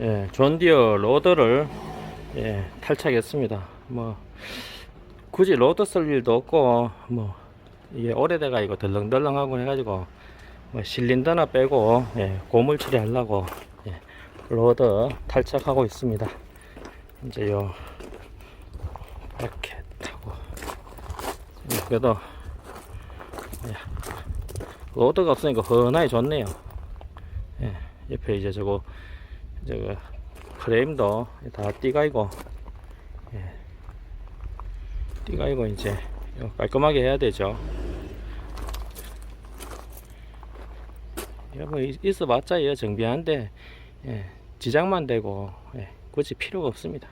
예, 존디어 로더를 예, 탈착했습니다. 뭐 굳이 로더 쓸 일도 없고 뭐 이게 오래돼가 이거 덜렁덜렁하고 해가지고 뭐 실린더나 빼고 예, 고물 처리하려고 예, 로더 탈착하고 있습니다. 이제 요 이렇게 타고 예, 그래도 예, 로더가 없으니까 헌하게 좋네요. 예, 옆에 이제 저거 저거 프레임도 다 띠가이고 예. 띠가이고 이제 깔끔하게 해야 되죠 이거 뭐 있- 있어봤자 요 정비하는데 예, 지장만 되고 예, 굳이 필요가 없습니다